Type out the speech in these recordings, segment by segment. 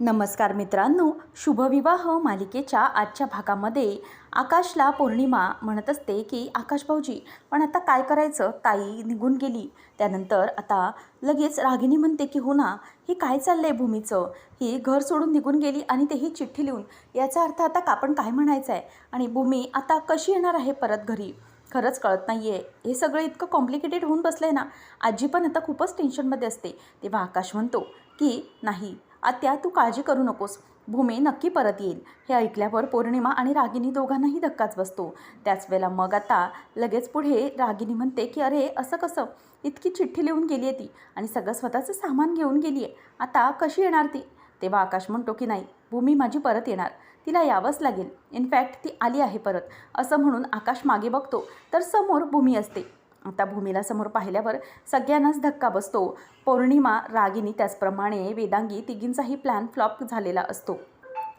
नमस्कार मित्रांनो शुभविवाह मालिकेच्या आजच्या भागामध्ये आकाशला पौर्णिमा म्हणत असते की आकाश भाऊजी पण आता काय करायचं? ताई निघून गेली. त्यानंतर आता लगेच रागिनी म्हणते की हो ना हे काय चाललं आहे भूमीचं? ही घर सोडून निघून गेली आणि तेही चिठ्ठी लिहून याचा अर्थ आता आपण काय म्हणायचं आहे आणि भूमी आता कशी येणार आहे परत घरी? खरंच कळत नाही आहे हे सगळं इतकं कॉम्प्लिकेटेड होऊन बसलं आहे ना आजी पण आता खूपच टेन्शनमध्ये असते. तेव्हा आकाश म्हणतो की नाही आत्या तू काळजी करू नकोस. भूमी नक्की परत येईल. हे ऐकल्यावर पौर्णिमा आणि रागिनी दोघांनाही धक्काच बसतो. त्याच वेळेला मग आता लगेच पुढे रागिनी म्हणते की अरे असं कसं? इतकी चिठ्ठी लिहून गेली आहे ती आणि सगळं स्वतःचं सामान घेऊन गेली आहे आता कशी येणार ती? तेव्हा आकाश म्हणतो की नाही भूमी माझी परत येणार. तिला यावंच लागेल. इनफॅक्ट ती आली आहे परत. असं म्हणून आकाश मागे बघतो. तर समोर भूमी असते. आता भूमीला समोर पाहिल्यावर सगळ्यांनाच धक्का बसतो. पौर्णिमा रागिनी त्याचप्रमाणे वेदांगी तिघींचाही प्लॅन फ्लॉप झालेला असतो.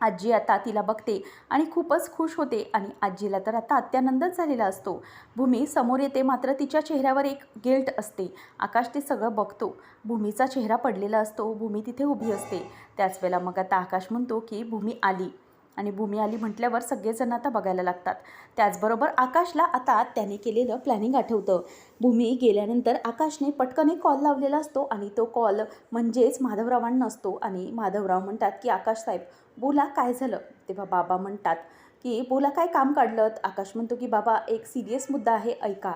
आजी आता तिला बघते आणि खूपच खुश होते आणि आजीला तर आता अत्यानंदच झालेला असतो. भूमी समोर येते मात्र तिच्या चेहऱ्यावर एक गिल्ट असते. आकाश ते सगळं बघतो. भूमीचा चेहरा पडलेला असतो. भूमी तिथे उभी असते. त्याच वेळेला मग आता आकाश म्हणतो की भूमी आली. आणि भूमी आली म्हटल्यावर सगळेजण आता बघायला लागतात. त्याचबरोबर आकाशला आता त्याने केलेलं प्लॅनिंग आठवतं. भूमी गेल्यानंतर आकाशने पटकन एक कॉल लावलेला असतो आणि तो कॉल म्हणजेच माधवरावांना असतो आणि माधवराव म्हणतात की आकाश साहेब बोला काय झालं? तेव्हा बाबा म्हणतात की बोला काय काम काढलं आकाश म्हणतो की बाबा एक सिरियस मुद्दा आहे ऐका.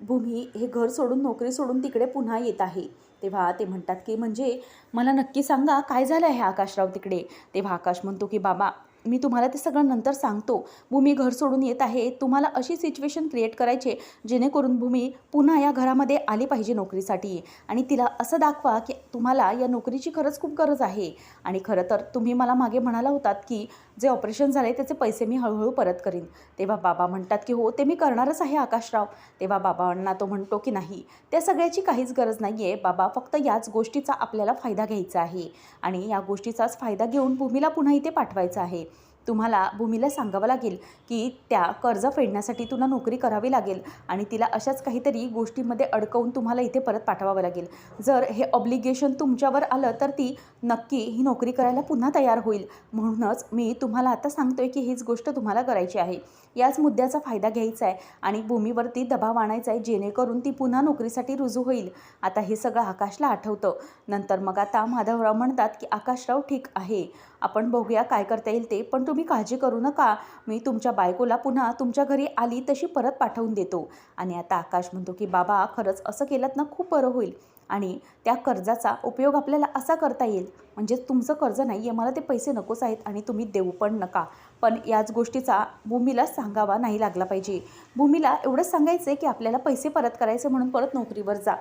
भूमी हे घर सोडून नोकरी सोडून तिकडे पुन्हा येत आहे. तेव्हा ते म्हणतात की म्हणजे मला नक्की सांगा काय झालं आहे आकाशराव तिकडे? तेव्हा आकाश म्हणतो की बाबा मी तुम्हाला ते सगळं नंतर सांगतो. भूमी घर सोडून येत आहे. तुम्हाला अशी सिच्युएशन क्रिएट करायचे जेणेकरून भूमी पुन्हा या घरामध्ये आली पाहिजे नोकरीसाठी. आणि तिला असं दाखवा की तुम्हाला या नोकरीची खरंच खूप गरज आहे. आणि खरं तर तुम्ही मला मागे म्हणाला होतात की जे ऑपरेशन झाले त्याचे पैसे मी हळूहळू परत करीन. तेव्हा बाबा म्हणतात की हो ते मी करणारच आहे आकाशराव. तेव्हा बाबांना तो म्हणतो की नाही त्या सगळ्याची काहीच गरज नाही आहे बाबा फक्त याच गोष्टीचा आपल्याला फायदा घ्यायचा आहे. आणि या गोष्टीचाच फायदा घेऊन भूमीला पुन्हा इथे पाठवायचं आहे. तुम्हाला भूमीला सांगावं लागेल की त्या कर्ज फेडण्यासाठी तुला नोकरी करावी लागेल आणि तिला अशाच काहीतरी गोष्टीमध्ये अडकवून तुम्हाला इथे परत पाठवावं लागेल. जर हे ऑब्लिगेशन तुमच्यावर आलं तर ती नक्की ही नोकरी करायला पुन्हा तयार होईल. म्हणूनच मी तुम्हाला आता सांगतोय की हीच गोष्ट तुम्हाला करायची आहे. याच मुद्द्याचा फायदा घ्यायचा आहे आणि भूमीवरती दबाव आणायचा आहे जेणेकरून ती पुन्हा नोकरीसाठी रुजू होईल. आता हे सगळं आकाशला आठवतं. नंतर मग आता माधवराव म्हणतात की आकाशराव ठीक आहे. आपण बघूया काय करता येईल ते. पण तुम्ही काळजी करू नका. मी तुमच्या बायकोला पुन्हा तुमच्या घरी आली तशी परत पाठवून देतो. आणि आता आकाश म्हणतो की बाबा खरंच असं केलं ना खूप बरं होईल. आणि त्या कर्जाचा उपयोग आपल्याला असा करता येईल. म्हणजे तुमचं कर्ज नाही आहे मला ते पैसे नकोच आहेत आणि तुम्ही देऊ पण नका. पण याच गोष्टीचा भूमीला सांगावा नाही लागला पाहिजे. भूमीला एवढंच सांगायचं आहे की आपल्याला पैसे परत करायचे म्हणून परत नोकरीवर जा.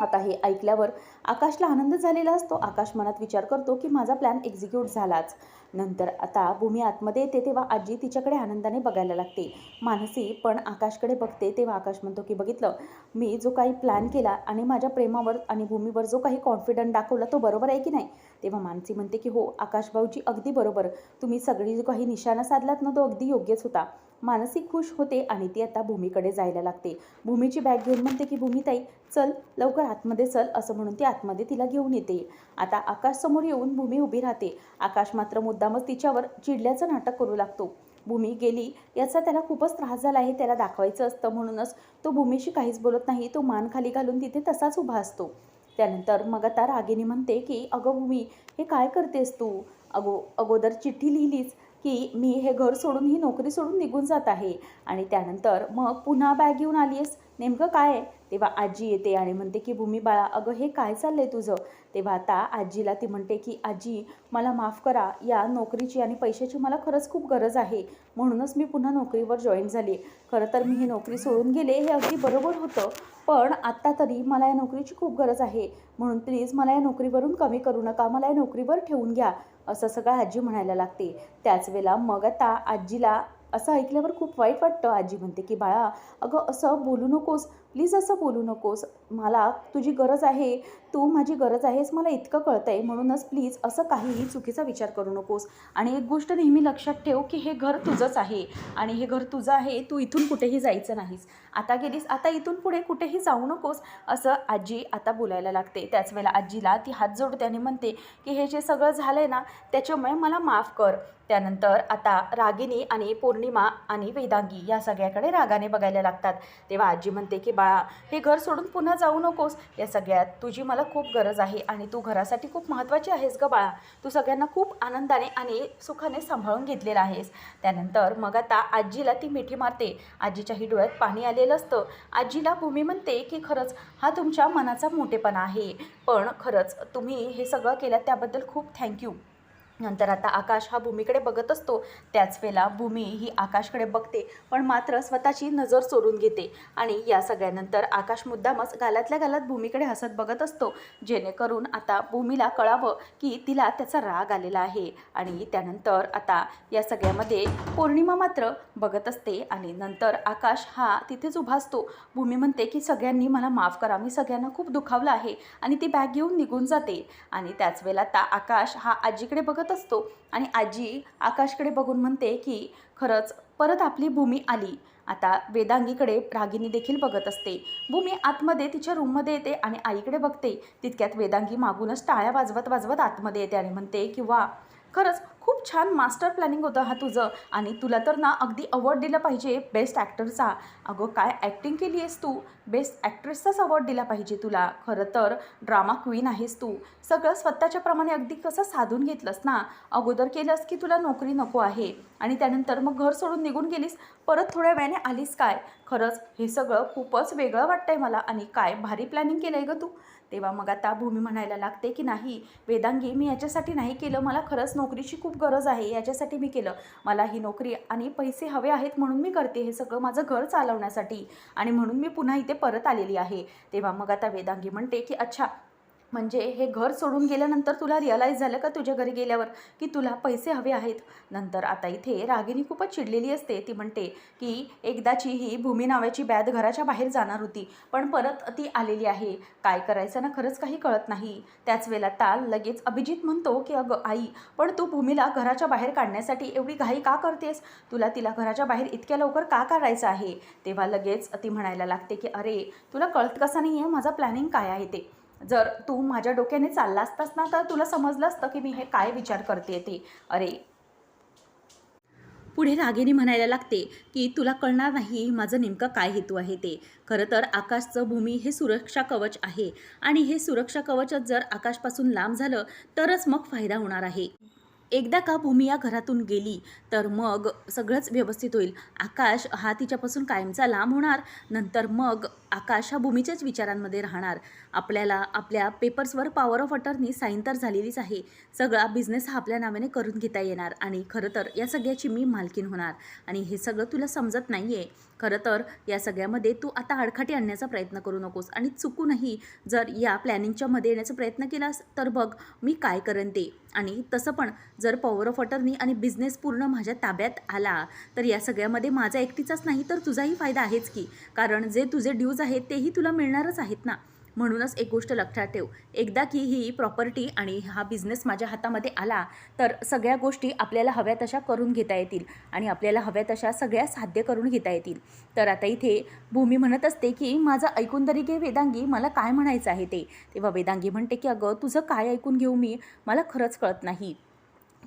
आता हे ऐकल्यावर आकाशला आनंद झालेला असतो. आकाश मनात विचार करतो की माझा प्लॅन एक्झिक्यूट झालाच. नंतर आता भूमी आतमध्ये येते तेव्हा आजी तिच्याकडे आनंदाने बघायला लागते. मानसी पण आकाशकडे बघते तेव्हा आकाश म्हणतो की बघितलं मी जो काही प्लॅन केला आणि माझ्या प्रेमावर आणि भूमीवर जो काही कॉन्फिडंट दाखवला तो बरोबर आहे की नाही? तेव्हा मानसी म्हणते की हो आकाश भाऊजी अगदी बरोबर. तुम्ही सगळी जो काही निशाणा साधलात ना तो अगदी योग्यच होता. मानसी खुश होते आणि ती आता भूमीकडे जायला लागते. भूमीची बॅग घेऊन म्हणते की भूमीताई चल लवकर आतमध्ये चल असं म्हणून ती आतमध्ये तिला घेऊन येते. आता आकाश समोर येऊन भूमी उभी राहते. आकाश मात्र मुद्दामच तिच्यावर चिडल्याचं नाटक करू लागतो. भूमी गेली याचा त्याला खूपच त्रास झाला आहे त्याला दाखवायचं असतं म्हणूनच तो भूमीशी काहीच बोलत नाही तो मान खाली घालून तिथे तसाच उभा असतो. त्यानंतर मग आता रागिनी म्हणते की अगं भूमी हे काय करतेस तू? अगो अगोदर चिठ्ठी लिहिलीस की मी हे घर सोडून ही नोकरी सोडून निघून जात आहे. आणि त्यानंतर मग पुन्हा बॅग घेऊन आली आहेस नेमकं काय आहे? तेव्हा आजी येते आणि म्हणते की भूमी बाळा अगं हे काय चाललं आहे तुझं? तेव्हा आता आजीला ती म्हणते की आजी मला माफ करा. या नोकरीची आणि पैशाची मला खरंच खूप गरज आहे. म्हणूनच मी पुन्हा नोकरीवर जॉईन झाली खरं तर मी ही नोकरी सोडून गेले हे अगदी बरोबर होतं. पण आत्ता तरी मला या नोकरीची खूप गरज आहे. म्हणून प्लीज मला या नोकरीवरून कमी करू नका. मला या नोकरीवर ठेवून घ्या. असं सगळं आजी म्हणायला लागते. त्याच वेळेला मग आता आजीला असं ऐकल्यावर खूप वाईट वाटतं. आजी म्हणते की बाळा अगं असं बोलू नकोस. प्लीज असं बोलू नकोस. मला तुझी गरज आहे तू माझी गरज आहेस मला इतकं कळतं आहे म्हणूनच प्लीज असं काहीही चुकीचा विचार करू नकोस. आणि एक गोष्ट नेहमी लक्षात ठेव की हे घर तुझंच आहे. आणि हे घर तुझं आहे तू इथून कुठेही जायचं नाहीस. आता गेलीस आता इथून पुढे कुठेही जाऊ नकोस असं आजी आता बोलायला लागते. त्याच वेळेला आजीला ती हात जोडते आणि म्हणते की हे जे सगळं झालं आहे ना त्याच्यामुळे मला माफ कर. त्यानंतर आता रागिनी आणि पौर्णिमा आणि वेदांगी या सगळ्याकडे रागाने बघायला लागतात. तेव्हा आजी म्हणते की बाळा हे घर सोडून पुन्हा जाऊ नकोस. या सगळ्यात तुझी मला खूप गरज आहे आणि तू घरासाठी खूप महत्त्वाची आहेस ग बाळा. तू सगळ्यांना खूप आनंदाने आणि सुखाने सांभाळून घेतलेला आहेस. त्यानंतर मग आता आजीला ती मिठी मारते. आजीच्याही डोळ्यात पाणी आलेलं असतं. आजीला भूमी म्हणते की खरंच हा तुमच्या मनाचा मोठेपणा आहे. पण खरंच तुम्ही हे सगळं केलं त्याबद्दल खूप थँक्यू. नंतर आता आकाश हा भूमीकडे बघत असतो. त्याच वेळेला भूमी ही आकाशकडे बघते पण मात्र स्वतःची नजर सोडून घेते. आणि या सगळ्यानंतर आकाश मुद्दामच गालातल्या गालात भूमीकडे हसत बघत असतो. जेणेकरून आता भूमीला कळावं की तिला त्याचा राग आलेला आहे. आणि त्यानंतर आता या सगळ्यामध्ये पौर्णिमा मात्र बघत असते आणि नंतर आकाश हा तिथेच उभा असतो. भूमी म्हणते की सगळ्यांनी मला माफ करा. मी सगळ्यांना खूप दुखावलं आहे. आणि ती बॅग घेऊन निघून जाते. आणि त्याच वेळेला आता आकाश हा आजीकडे बघत असतो. आणि आजी आकाशकडे बघून म्हणते की खरंच परत आपली भूमी आली. आता वेदांगीकडे रागिनी देखील बघत असते. भूमी आतमध्ये तिच्या रूममध्ये येते आणि आईकडे बघते. तितक्यात वेदांगी मागूनच टाळ्या वाजवत वाजवत आतमध्ये येते आणि म्हणते की वा खरंच खूप छान मास्टर प्लॅनिंग होतं हा तुझं. आणि तुला तर ना अगदी अवॉर्ड दिला पाहिजे बेस्ट ॲक्टरचा अगं काय ॲक्टिंग केली आहेस तू? बेस्ट ॲक्ट्रेसचाच अवॉर्ड दिला पाहिजे तुला. खरं तर ड्रामा क्वीन आहेस तू. सगळं स्वतःच्या प्रमाणे अगदी कसं साधून घेतलंस ना? अगोदर केलंस की तुला नोकरी नको आहे. आणि त्यानंतर मग घर सोडून निघून गेलीस. परत थोड्या वेळाने आलीस काय? खरंच हे सगळं खूपच वेगळं वाटतंय मला. आणि काय भारी प्लॅनिंग केलं आहे गं तू. तेव्हा मग आता भूमी म्हणायला लागते की नाही वेदांगी मी याच्यासाठी नाही केलं. मला खरंच नोकरीची खूप गरज आहे याच्यासाठी मी केलं. मला ही नोकरी आणि पैसे हवे आहेत म्हणून मी करते हे सगळं माझं घर चालवण्यासाठी. आणि म्हणून मी पुन्हा इथे परत आलेली आहे. तेव्हा मग आता वेदांगी म्हणते की अच्छा म्हणजे हे घर सोडून गेल्यानंतर तुला रिअलाईज झालं का तुझ्या घरी गेल्यावर? की तुला पैसे हवे आहेत? नंतर आता इथे रागिनी खूपच चिडलेली असते. ती म्हणते की एकदाची ही भूमी नावाची बॅद घराच्या बाहेर जाणार होती पण परत ती आलेली आहे. काय करायचं ना खरंच काही कळत नाही. त्याच वेळेला ताल लगेच अभिजित म्हणतो की अगं आई पण तू भूमीला घराच्या बाहेर काढण्यासाठी एवढी घाई का करतेस? तुला तिला घराच्या बाहेर इतक्या लवकर का काढायचं आहे? तेव्हा लगेच ती म्हणायला लागते की अरे तुला कळत कसं नाही आहे माझं प्लॅनिंग काय आहे ते? जर तू माझ्या डोक्याने चालला असतास ना तर तुला समजलं असतं की मी हे काय विचार करते ते. अरे. पुढे रागिनी म्हणायला लागते की तुला कळणार नाही माझं नेमकं काय हेतू आहे ते. खरं तर आकाशचं भूमी हे सुरक्षा कवच आहे. आणि हे सुरक्षा कवचच जर आकाशपासून लांब झालं तरच मग फायदा होणार आहे. एकदा का भूमी या घरातून गेली तर मग सगळंच व्यवस्थित होईल. आकाश हा तिच्यापासून कायमचा लांब होणार नंतर मग आकाश हा भूमीच्याच विचारांमध्ये राहणार. आपल्याला आपल्या पेपर्सवर पॉवर ऑफ अटर्नी साईन तर झालेलीच आहे. सगळा बिझनेस हा आपल्या नावाने करून घेता येणार आणि खरं तर या सगळ्याची मी मालकीन होणार. आणि हे सगळं तुला समजत नाही आहे खरं तर या सगळ्यामध्ये तू आता आडखाटी आणण्याचा प्रयत्न करू नकोस आणि चुकूनही जर या प्लॅनिंगच्या मध्ये येण्याचा प्रयत्न केलास तर बघ मी काय करेन ते. आणि तसं पण जर पॉवर ऑफ अटर्नी आणि बिझनेस पूर्ण माझ्या ताब्यात आला तर या सगळ्यामध्ये माझा एकटीचाच नाही तर तुझाही फायदा आहेच की. कारण जे तुझे ड्यूज आहेत तेही तुला मिळणारच आहेत ना. म्हणूनच एक गोष्ट लक्षात ठेव. एकदा की ही प्रॉपर्टी आणि हा बिझनेस माझ्या हातामध्ये आला तर सगळ्या गोष्टी आपल्याला हव्या तशा करून घेता येतील आणि आपल्याला हव्या तशा सगळ्या साध्य करून घेता येतील. तर आता इथे भूमी म्हणत असते की माझं ऐकून तरी घे वेदांगी मला काय म्हणायचं आहे ते? तेव्हा वेदांगी म्हणते की अगं तुझं काय ऐकून घेऊ मी? मला खरंच कळत नाही.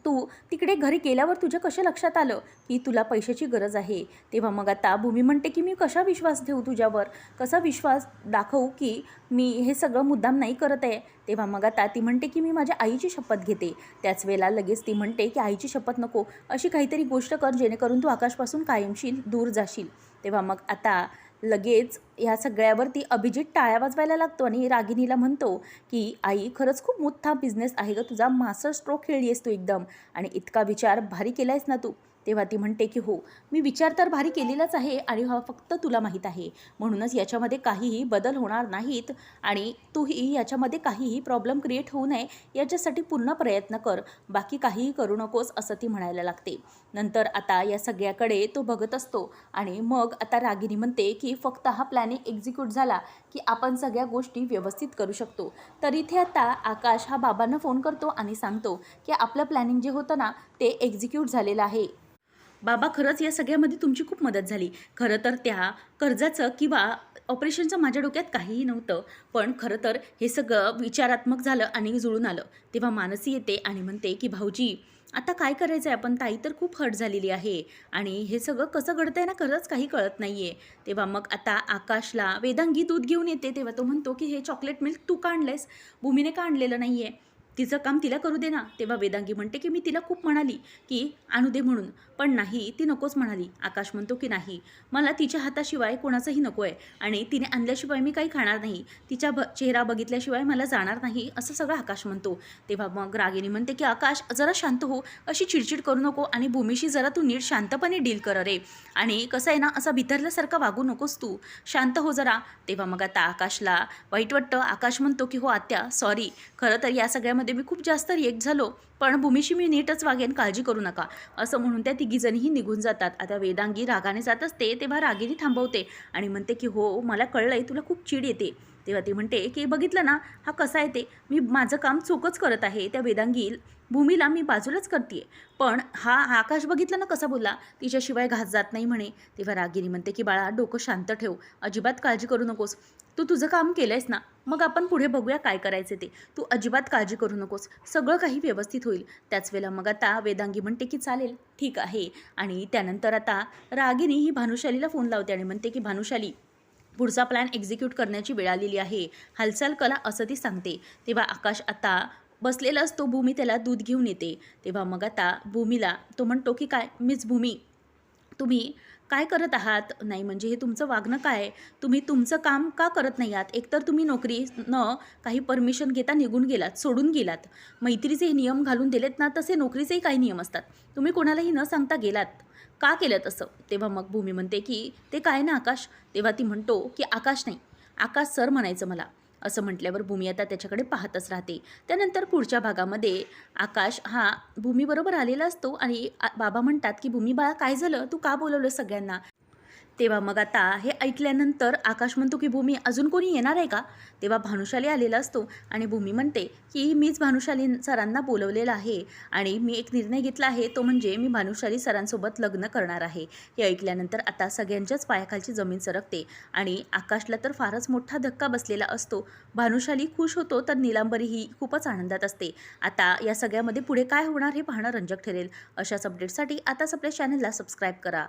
तू तिकडे घरी गेल्यावर तुझ्या कशा लक्षात आलं? की तुला पैशाची गरज आहे. तेव्हा मग आता भूमी म्हणते की मी कशा विश्वास ठेवू तुझ्यावर? कसा विश्वास दाखवू की मी हे सगळं मुद्दाम नाही करत आहे? तेव्हा मग आता ती म्हणते की मी माझ्या आईची शपथ घेते. त्याच वेळेला लगेच ती म्हणते की आईची शपथ नको. अशी काहीतरी गोष्ट कर जेणेकरून तू आकाशपासून कायमशील दूर जाशील. तेव्हा मग आता लगेच ह्या सगळ्यावरती अभिजित टाळ्या वाजवायला लागतो आणि रागिनीला म्हणतो की आई खरंच खूप मोठा बिझनेस आहे ग. तुझा मास्टर स्ट्रोक खेळली आहेस तू एकदम. आणि इतका विचार भारी केला आहेस ना तू. तेव्हा ती म्हणते की हो मी विचार तर भारी केलेलाच आहे आणि हा फक्त तुला माहीत आहे. म्हणूनच याच्यामध्ये काहीही बदल होणार नाहीत आणि तूही याच्यामध्ये काहीही प्रॉब्लेम क्रिएट होऊ नये याच्यासाठी पूर्ण प्रयत्न कर. बाकी काहीही करू नकोस असं ती म्हणायला लागते. नंतर आता या सगळ्याकडे तो बघत असतो आणि मग आता रागिनी म्हणते की फक्त हा प्लॅनिंग एक्झिक्यूट झाला की आपण सगळ्या गोष्टी व्यवस्थित करू शकतो. तर इथे आता आकाश हा बाबांना फोन करतो आणि सांगतो की आपलं प्लॅनिंग जे होतं ना ते एक्झिक्यूट झालेलं आहे. बाबा खरंच या सगळ्यामध्ये तुमची खूप मदत झाली. खरं तर त्या कर्जाचं किंवा ऑपरेशनचं माझ्या डोक्यात काहीही नव्हतं. पण खरं तर हे सगळं विचारात्मक झालं आणि जुळून आलं. तेव्हा मानसी येते आणि म्हणते की भाऊजी आता काय करायचं आहे आपण ताई तर खूप हट झालेली आहे आणि हे सगळं कसं घडतं आहे ना खरंच काही कळत नाही आहे तेव्हा मग आता आकाशला वेदांगी दूध घेऊन येते. तेव्हा तो म्हणतो की हे चॉकलेट मिल्क तू का आणलंयस? भूमीने का आणलेलं नाही आहे तिचं काम तिला करू दे ना. तेव्हा वेदांगी म्हणते की मी तिला खूप म्हणाली की आणू दे म्हणून. पण नाही ती नकोच म्हणाली. आकाश म्हणतो की नाही. मला तिच्या हाताशिवाय कोणाचंही नको आहे आणि तिने आणल्याशिवाय मी काही खाणार नाही. तिच्या ब चेहरा बघितल्याशिवाय मला जाणार नाही. असं सगळं आकाश म्हणतो. तेव्हा मग रागिनी म्हणते की आकाश जरा शांत हो. अशी चिडचिड करू नको आणि भूमीशी जरा तू नीट शांतपणे डील कर रे. आणि कसं आहे ना असा भितरल्यासारखा वागू नकोस तू. शांत हो जरा. तेव्हा मग आता आकाशला वाईट वाटतं. आकाश म्हणतो की हो आत्या सॉरी खरं तर या सगळ्यामध्ये मी खूप जास्त रिएक्ट झालो पण भूमीशी मी नीटच वागेन काळजी करू नका. असं म्हणून त्या तिघीजणीही निघून जातात. आता वेदांगी रागाने जात असते तेव्हा रागिनी थांबवते आणि म्हणते की हो मला कळलं आहे तुला खूप चीड येते. तेव्हा ती म्हणते की बघितलं ना हा कसा आहे ते मी माझं काम चोकच करत आहे. त्या वेदांगी भूमीला मी बाजूलाच करते पण हा आकाश बघितलं ना कसा बोलला? तिच्याशिवाय घास जात नाही म्हणे. तेव्हा रागिनी म्हणते की बाळा डोकं शांत ठेव. अजिबात काळजी करू नकोस. तू तुझं काम केलंयस ना मग आपण पुढे बघूया काय करायचे ते. तू अजिबात काळजी करू नकोस. सगळं काही व्यवस्थित होईल. त्याच वेळेला मग आता वेदांगी म्हणते की चालेल ठीक आहे. आणि त्यानंतर आता रागिनी ही भानुशालीला फोन लावते आणि म्हणते की भानुशाली पुढचा प्लॅन एक्झिक्यूट करण्याची वेळ आलेली आहे. हालचाल कला असं ती सांगते. तेव्हा आकाश आता बसलेला असतो भूमी त्याला दूध घेऊन येते. तेव्हा मग आता भूमीला तो म्हणतो की काय मीच भूमी तुम्ही काय करत आहात? नाही म्हणजे हे तुमचं वागणं काय तुम्ही तुमचं काम का करत नाही आहात? एकतर तुम्ही नोकरी न काही परमिशन घेता निघून गेलात सोडून गेलात. मैत्रीचे नियम घालून दिलेत ना तसे नोकरीचेही काही नियम असतात. तुम्ही कोणालाही न सांगता गेलात. का केलं तसं? तेव्हा मग भूमी म्हणते की ते काय ना आकाश? तेव्हा ती म्हणतो की आकाश नाही. आकाश सर म्हणायचं मला. असं म्हटल्यावर भूमी आता त्याच्याकडे पाहतच राहते. त्यानंतर पुढच्या भागामध्ये आकाश हा भूमीबरोबर आलेला असतो आणि बाबा म्हणतात की भूमी बाळा काय झालं? तू का बोलवलं सगळ्यांना? तेव्हा मग आता हे ऐकल्यानंतर आकाश म्हणतो की भूमी अजून कोणी येणार आहे का? तेव्हा भानुशाली आलेला असतो आणि भूमी म्हणते की मीच भानुशाली सरांना बोलवलेलं आहे आणि मी एक निर्णय घेतला आहे. तो म्हणजे मी भानुशाली सरांसोबत लग्न करणार आहे. हे ऐकल्यानंतर आता सगळ्यांच्याच पायाखालची जमीन सरकते आणि आकाशला तर फारच मोठा धक्का बसलेला असतो. भानुशाली खुश होतो तर निलांबरी ही खूपच आनंदात असते. आता या सगळ्यामध्ये पुढे काय होणार हे पाहणं रंजक ठरेल. अशाच अपडेटसाठी आताच आपल्या चॅनलला सबस्क्राईब करा.